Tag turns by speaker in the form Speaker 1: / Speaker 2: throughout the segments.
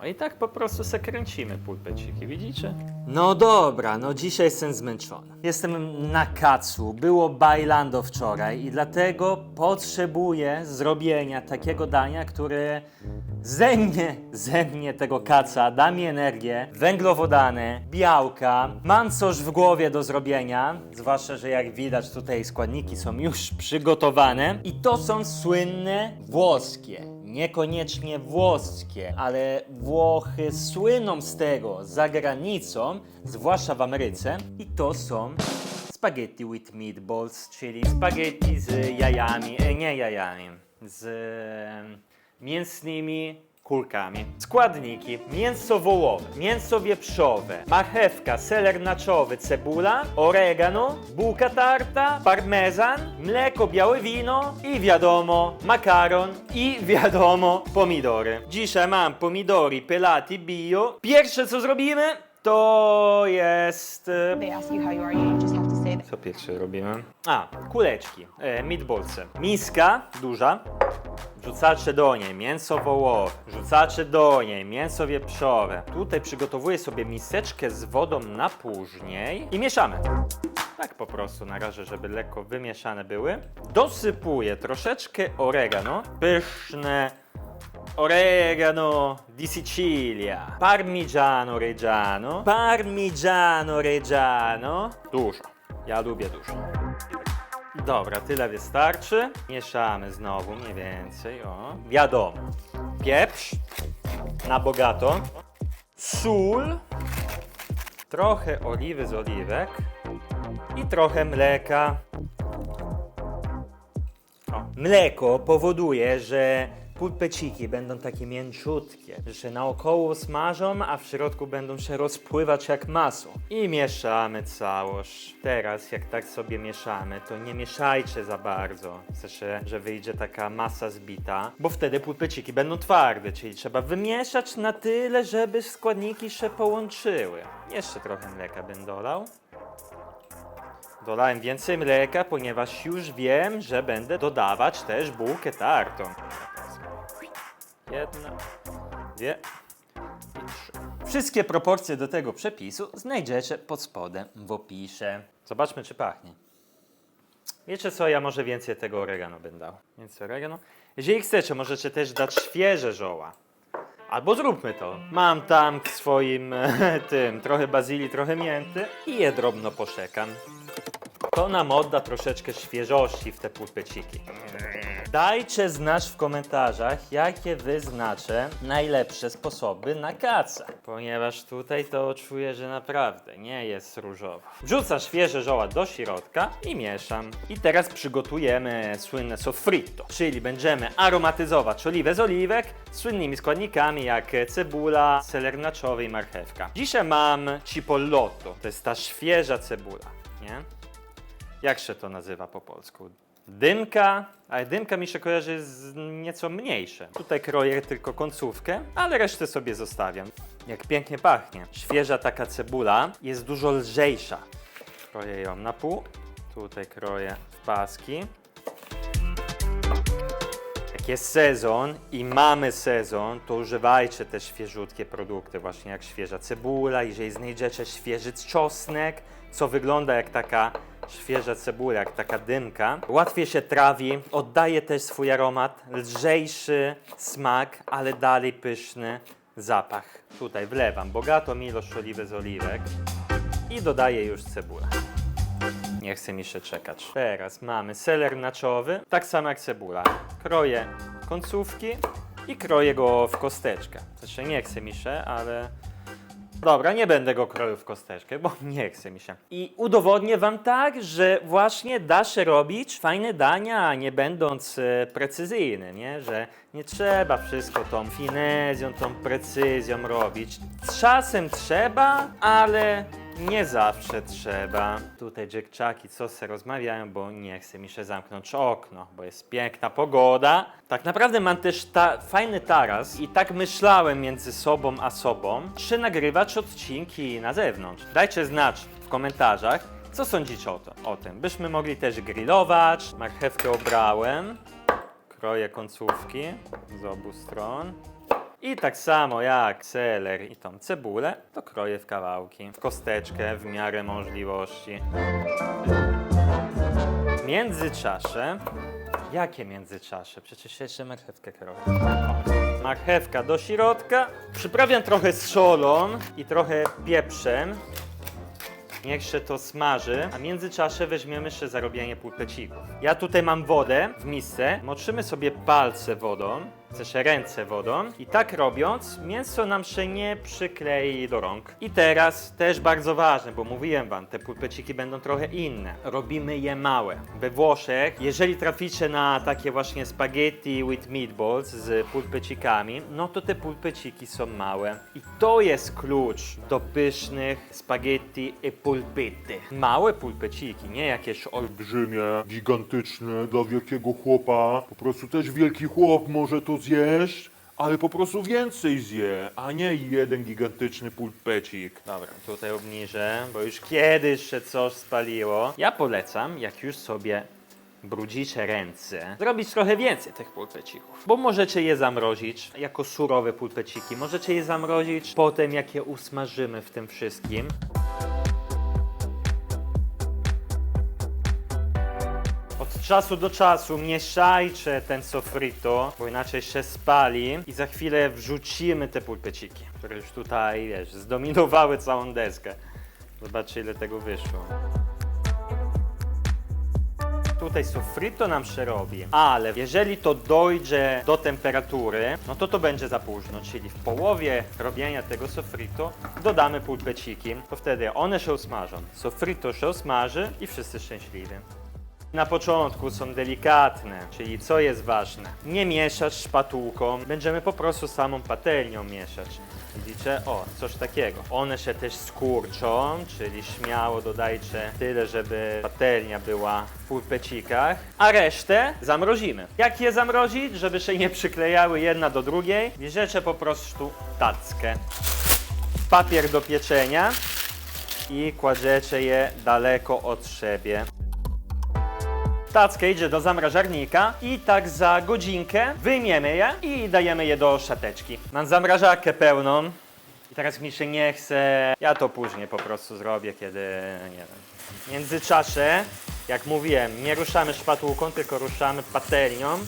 Speaker 1: No i tak po prostu se kręcimy pulpeciki, widzicie?
Speaker 2: No dobra, no dzisiaj jestem zmęczony. Jestem na kacu, było bailando wczoraj i dlatego potrzebuję zrobienia takiego dania, które zemnie, zemnie tego kaca, da mi energię, węglowodany, białka. Mam coś w głowie do zrobienia, zwłaszcza, że jak widać tutaj składniki są już przygotowane i to są słynne włoskie. Niekoniecznie włoskie, ale Włochy słyną z tego za granicą, zwłaszcza w Ameryce. I to są spaghetti with meatballs, czyli spaghetti z jajami, e, nie jajami, z mięsnymi kulkami. Składniki: mięso wołowe, mięso wieprzowe, marchewka, seler naczowy, cebula, oregano, bułka tarta, parmezan, mleko, białe wino i wiadomo makaron i wiadomo pomidory. Dzisiaj mam pomidory pelati bio. Pierwsze co zrobimy to jest...
Speaker 3: that.
Speaker 1: co pierwsze robimy? A, kuleczki, e, meatballsy. Miska duża, rzucacie do niej mięso wołowe, rzucacie do niej mięso wieprzowe. Tutaj przygotowuję sobie miseczkę z wodą na później i mieszamy. Tak po prostu na razie, żeby lekko wymieszane były. Dosypuję troszeczkę oregano, pyszne Oregano di Sicilia, Parmigiano Reggiano, Parmigiano Reggiano. Dużo. Ja lubię dużo. Dobra, tyle wystarczy. Mieszamy znowu mniej więcej, o. Wiadomo. Pieprz na bogato. Sól. Trochę oliwy z oliwek. I trochę mleka. O. Mleko powoduje, że pulpeciki będą takie mięciutkie, że naokoło smażą, a w środku będą się rozpływać jak masło. I mieszamy całość. Teraz jak tak sobie mieszamy, to nie mieszajcie za bardzo. W sensie, że wyjdzie taka masa zbita, bo wtedy pulpeciki będą twarde, czyli trzeba wymieszać na tyle, żeby składniki się połączyły. Jeszcze trochę mleka bym dolał. Dolałem więcej mleka, ponieważ już wiem, że będę dodawać też bułkę tartą. Jedna, dwie i trzy. Wszystkie proporcje do tego przepisu znajdziecie pod spodem w opisie. Zobaczmy, czy pachnie. Wiecie co, ja może więcej tego oregano będę dał. Więcej oregano. Jeżeli chcecie, możecie też dać świeże żoła. Albo zróbmy to. Mam tam w swoim tym trochę bazylii, trochę mięty i je drobno poszekam. To nam odda troszeczkę świeżości w te pulpeciki. Dajcie znać w komentarzach, jakie wy najlepsze sposoby na kaca. Ponieważ tutaj to czuję, że naprawdę nie jest różowo. Wrzucam świeże żoła do środka i mieszam. I teraz przygotujemy słynne sofritto, czyli będziemy aromatyzować oliwę z oliwek słynnymi składnikami jak cebula, seler i marchewka. Dzisiaj mam cipollotto, to jest ta świeża cebula, nie? Jak się to nazywa po polsku? Dymka, ale dymka mi się kojarzy z nieco mniejsze. Tutaj kroję tylko końcówkę, ale resztę sobie zostawiam. Jak pięknie pachnie. Świeża taka cebula jest dużo lżejsza. Kroję ją na pół. Tutaj kroję w paski. Jak jest sezon i mamy sezon, to używajcie te świeżutkie produkty, właśnie jak świeża cebula, jeżeli znajdziecie świeży czosnek, co wygląda jak taka świeża cebula, jak taka dymka. Łatwiej się trawi, oddaje też swój aromat, lżejszy smak, ale dalej pyszny zapach. Tutaj wlewam bogato ilość oliwy z oliwek i dodaję już cebulę. Nie chce mi się czekać. Teraz mamy seler naczowy, tak samo jak cebula. Kroję końcówki i kroję go w kosteczkę. Znaczy nie chce mi się, ale... Dobra, nie będę go kroił w kosteczkę, bo nie chce mi się. I udowodnię wam tak, że właśnie da się robić fajne dania, nie będąc e, precyzyjnym, nie? Że nie trzeba wszystko tą finezją, tą precyzją robić. Czasem trzeba, ale nie zawsze trzeba. Tutaj dziewczaki co se rozmawiają, bo nie chce mi się zamknąć okno, bo jest piękna pogoda. Tak naprawdę mam też ta, fajny taras i tak myślałem między sobą a sobą, czy nagrywać odcinki na zewnątrz. Dajcie znać w komentarzach, co sądzicie o, to, o tym. Byśmy mogli też grillować. Marchewkę obrałem. Kroję końcówki z obu stron. I tak samo jak seler i tą cebulę, to kroję w kawałki, w kosteczkę w miarę możliwości. Międzyczasze. Jakie międzyczasze? Przecież jeszcze marchewkę kroję. Marchewka do środka. Przyprawiam trochę solą i trochę pieprzem. Niech się to smaży, a w międzyczasie weźmiemy jeszcze za robienie pulpecików. Ja tutaj mam wodę w misce, moczymy sobie palce wodą, też ręce wodą i tak robiąc mięso nam się nie przyklei do rąk. I teraz też bardzo ważne, bo mówiłem wam, te pulpeciki będą trochę inne. Robimy je małe. We Włoszech, jeżeli traficie na takie właśnie spaghetti with meatballs z pulpecikami, no to te pulpeciki są małe. I to jest klucz do pysznych spaghetti e pulpity. Małe pulpeciki, nie jakieś olbrzymie,
Speaker 4: gigantyczne dla wielkiego chłopa. Po prostu też wielki chłop może to zjeść, ale po prostu więcej zje, a nie jeden gigantyczny pulpecik.
Speaker 1: Dobra, tutaj obniżę, bo już kiedyś się coś spaliło. Ja polecam, jak już sobie brudzicie ręce, zrobić trochę więcej tych pulpecików. Bo możecie je zamrozić jako surowe pulpeciki, możecie je zamrozić potem, jak je usmażymy w tym wszystkim. Od czasu do czasu mieszajcie ten sofrito, bo inaczej się spali i za chwilę wrzucimy te pulpeciki, które już tutaj, wiesz, zdominowały całą deskę. Zobaczcie ile tego wyszło. Tutaj sofrito nam się robi, ale jeżeli to dojdzie do temperatury, no to to będzie za późno, czyli w połowie robienia tego sofrito dodamy pulpeciki, to wtedy one się usmażą, sofrito się usmaży i wszyscy szczęśliwi. Na początku są delikatne, czyli co jest ważne? Nie mieszać szpatułką, będziemy po prostu samą patelnią mieszać. Widzicie? O, coś takiego. One się też skurczą, czyli śmiało dodajcie tyle, żeby patelnia była w pulpecikach, a resztę zamrozimy. Jak je zamrozić, żeby się nie przyklejały jedna do drugiej? Bierzecie po prostu tackę, papier do pieczenia i kładziecie je daleko od siebie. Tacka idzie do zamrażarnika i tak za godzinkę wyjmiemy je i dajemy je do szateczki. Mam zamrażarkę pełną i teraz mi się nie chce. Ja to później po prostu zrobię, kiedy nie wiem. W międzyczasie, jak mówiłem, nie ruszamy szpatułką, tylko ruszamy patelnią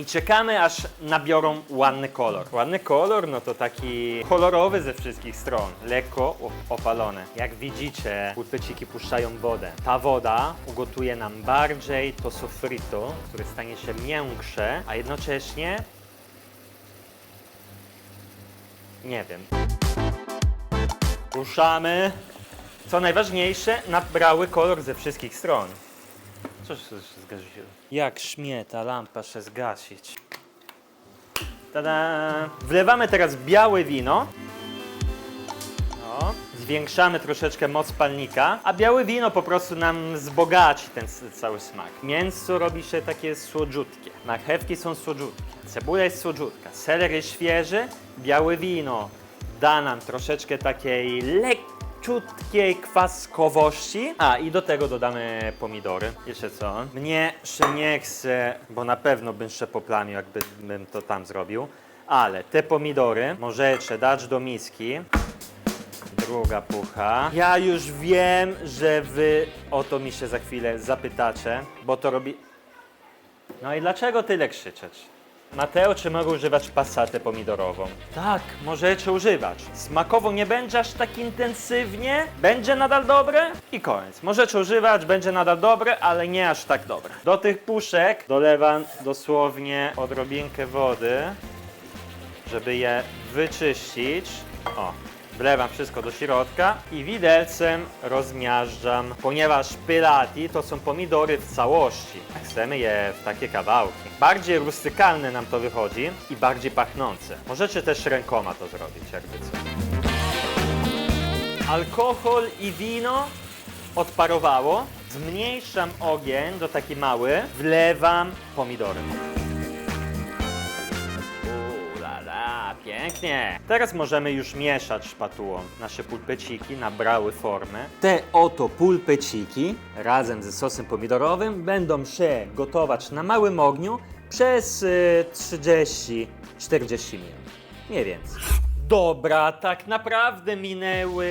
Speaker 1: i czekamy aż nabiorą ładny kolor. Ładny kolor, no to taki kolorowy ze wszystkich stron, lekko o- opalone. Jak widzicie, pulpeciki puszczają wodę. Ta woda ugotuje nam bardziej to sofrito, które stanie się miększe, a jednocześnie nie wiem. Ruszamy. Co najważniejsze, nabrały kolor ze wszystkich stron. Się zgasiło. Jak śmie ta lampa się zgasić. Tada! Wlewamy teraz białe wino. O, zwiększamy troszeczkę moc palnika, a białe wino po prostu nam wzbogaci ten cały smak. Mięso robi się takie słodziutkie, marchewki są słodziutkie, cebula jest słodziutka, seler jest świeży, białe wino da nam troszeczkę takiej lekciutkiej kwaskowości. A i do tego dodamy pomidory. Jeszcze co? Mnie się nie chce, bo na pewno bym się poplamił, jakbym to tam zrobił. Ale te pomidory możecie dać do miski. Druga pucha. Ja już wiem, że wy o to mi się za chwilę zapytacie, bo to robi... No i dlaczego tyle krzyczeć? Mateo, czy mogę używać pasatę pomidorową? Tak, możecie używać. Smakowo nie będzie aż tak intensywnie, będzie nadal dobre i koniec. Możecie używać, będzie nadal dobre, ale nie aż tak dobre. Do tych puszek dolewam dosłownie odrobinkę wody, żeby je wyczyścić. O, wlewam wszystko do środka i widelcem rozmiażdżam, ponieważ pylati to są pomidory w całości. a Chcemy je w takie kawałki. Bardziej rustykalne nam to wychodzi i bardziej pachnące. Możecie też rękoma to zrobić, jakby co. Alkohol i wino odparowało. Zmniejszam ogień do taki mały, wlewam pomidory. Pięknie. Teraz możemy już mieszać szpatułą. Nasze pulpeciki nabrały formę. Te oto pulpeciki razem ze sosem pomidorowym będą się gotować na małym ogniu przez y, 30-40 minut. Nie więcej. Dobra, tak naprawdę minęły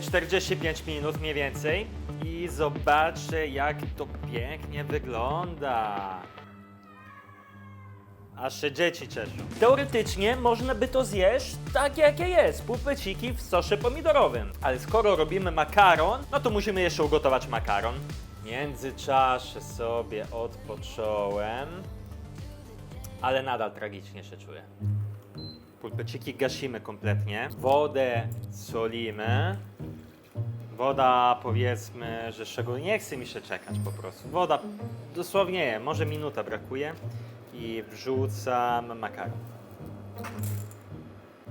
Speaker 1: 45 minut mniej więcej i zobaczę jak to pięknie wygląda. Aż się dzieci cieszą. Teoretycznie można by to zjeść tak jakie jest, pupeciki w sosie pomidorowym. Ale skoro robimy makaron, no to musimy jeszcze ugotować makaron. W międzyczasie sobie odpocząłem, ale nadal tragicznie się czuję. Pulpeciki gasimy kompletnie. Wodę solimy. Woda powiedzmy, że szczególnie nie chce mi się czekać po prostu. Woda dosłownie, może minuta brakuje i wrzucam makaron.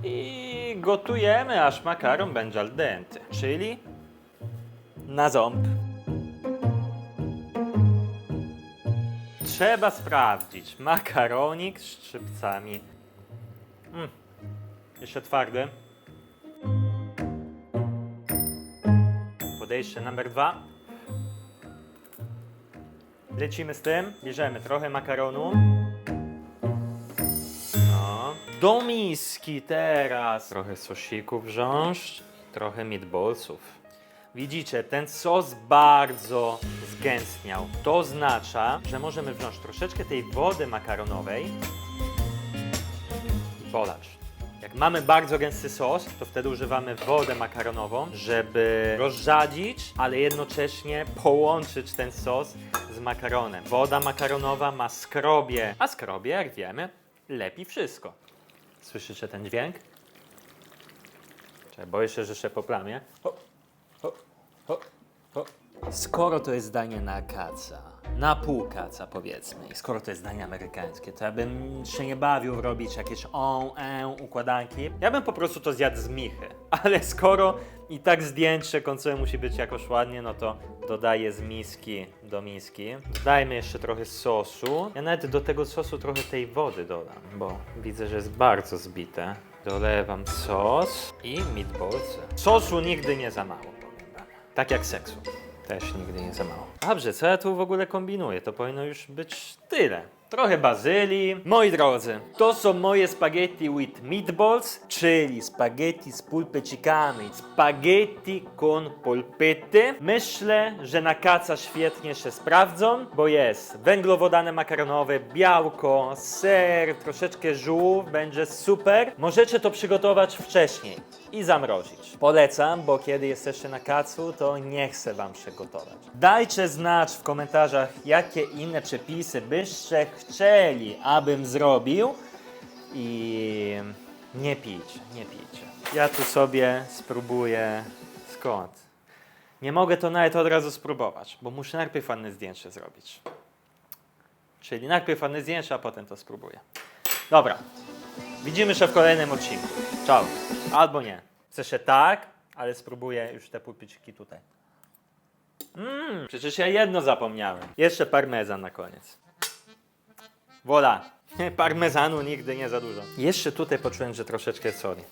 Speaker 1: I gotujemy, aż makaron będzie al dente, czyli na ząb. Trzeba sprawdzić makaronik z szczypcami. Mm. Jeszcze twardy. Podejście numer dwa. Lecimy z tym, bierzemy trochę makaronu. Do miski teraz. Trochę sosików wziąć, trochę meatballsów. Widzicie, ten sos bardzo zgęstniał. To oznacza, że możemy wziąć troszeczkę tej wody makaronowej i polać. Jak mamy bardzo gęsty sos, to wtedy używamy wodę makaronową, żeby rozrzadzić, ale jednocześnie połączyć ten sos z makaronem. Woda makaronowa ma skrobie, a skrobie, jak wiemy, lepi wszystko. Słyszycie ten dźwięk? Czekaj, boję się, że się poplamię. Ho, ho, ho, ho. Skoro to jest danie na kaca, na pół kaca powiedzmy, i skoro to jest danie amerykańskie, to ja bym się nie bawił robić jakieś on, e, układanki. Ja bym po prostu to zjadł z michy. Ale skoro i tak zdjęcie końcowe musi być jakoś ładnie, no to dodaję z miski do miski. Dajmy jeszcze trochę sosu. Ja nawet do tego sosu trochę tej wody dodam, bo widzę, że jest bardzo zbite. Dolewam sos i meatballsy. Sosu nigdy nie za mało, powiem. Tak jak seksu. Też nigdy nie za mało. Dobrze, co ja tu w ogóle kombinuję? To powinno już być tyle. Trochę bazylii. Moi drodzy, to są moje spaghetti with meatballs, czyli spaghetti z pulpecikami. Spaghetti con polpette. Myślę, że na kaca świetnie się sprawdzą, bo jest węglowodany makaronowe, białko, ser, troszeczkę żółw, będzie super. Możecie to przygotować wcześniej i zamrozić. Polecam, bo kiedy jesteście na kacu, to nie chcę wam się gotować. Dajcie znać w komentarzach, jakie inne przepisy byście chcieli, abym zrobił i nie pijcie, nie pijcie. Ja tu sobie spróbuję skąd. Nie mogę to nawet od razu spróbować, bo muszę najpierw ładne zdjęcie zrobić. Czyli najpierw ładne zdjęcie, a potem to spróbuję. Dobra, Widzimy się w kolejnym odcinku. Ciao. Albo nie. Sensie tak, ale spróbuję już te pulpiciki tutaj. Mmm, przecież ja jedno zapomniałem. Jeszcze parmezan na koniec. Wola. Parmezanu nigdy nie za dużo. Jeszcze tutaj poczułem, że troszeczkę soli.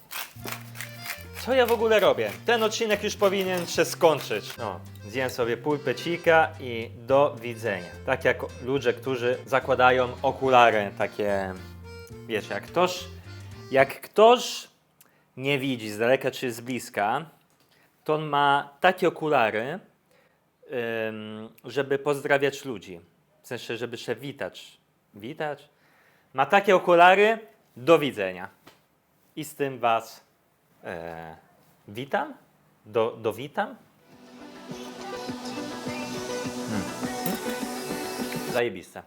Speaker 1: Co ja w ogóle robię? Ten odcinek już powinien się skończyć. No, zjem sobie pulpecika i do widzenia. Tak jak ludzie, którzy zakładają okulary takie wiesz, jak ktoś, jak ktoś nie widzi z daleka czy z bliska, to on ma takie okulary, żeby pozdrawiać ludzi. W sensie, żeby się witać. Witać? Ma takie okulary, do widzenia. I z tym Was e, witam. Do, do witam. Hmm. Hmm. Zajebiste.